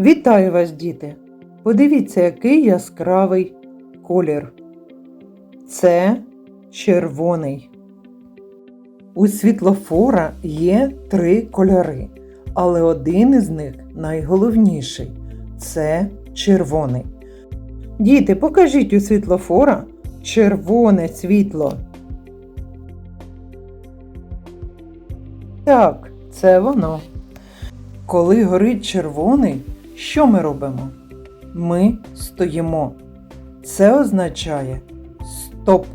Вітаю вас, діти! Подивіться, який яскравий колір. Це червоний. У світлофора є три кольори, але один із них найголовніший це червоний. Діти, покажіть у світлофора червоне світло. Так, це воно. Коли горить червоний, що ми робимо? Ми стоїмо. Це означає стоп.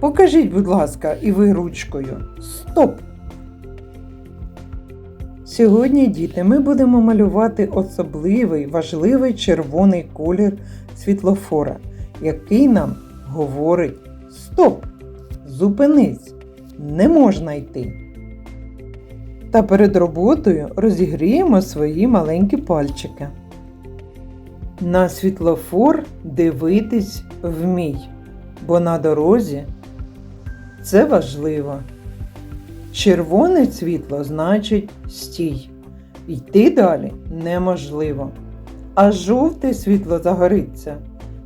Покажіть, будь ласка, і ви ручкою. Стоп. Сьогодні, діти, ми будемо малювати особливий важливий червоний колір світлофора, який нам говорить Стоп! Зупинись! Не можна йти. Та перед роботою розігріємо свої маленькі пальчики. На світлофор дивитись вмій, бо на дорозі це важливо. Червоне світло значить стій. Йти далі неможливо. А жовте світло загориться.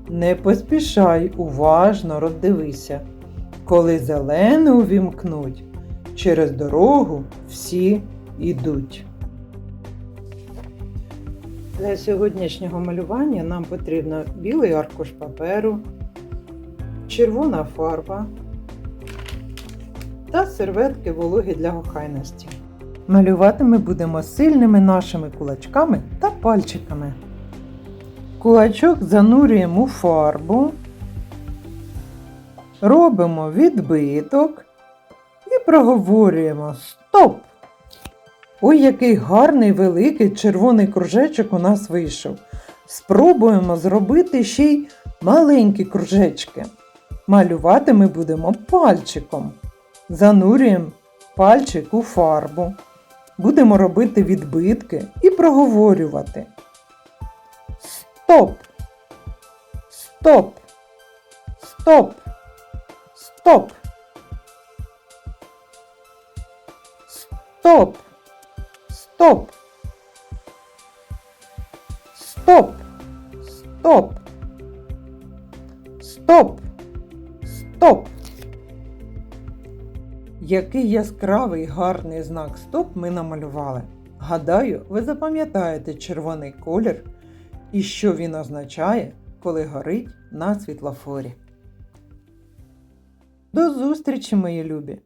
Не поспішай, уважно роздивися. Коли зелене увімкнуть, через дорогу всі йдуть. Для сьогоднішнього малювання нам потрібно білий аркуш паперу, червона фарба та серветки вологі для охайності. Малювати ми будемо сильними нашими кулачками та пальчиками. Кулачок занурюємо у фарбу, робимо відбиток проговорюємо Стоп! Ой, який гарний великий червоний кружечок у нас вийшов. Спробуємо зробити ще й маленькі кружечки. Малювати ми будемо пальчиком. Занурюємо пальчик у фарбу. Будемо робити відбитки і проговорювати. Стоп! Стоп! Стоп! Стоп! Стоп! Стоп! Стоп! Стоп! Стоп! Стоп! Який яскравий гарний знак Стоп ми намалювали. Гадаю, ви запам'ятаєте червоний колір і що він означає, коли горить на світлофорі. До зустрічі, мої любі!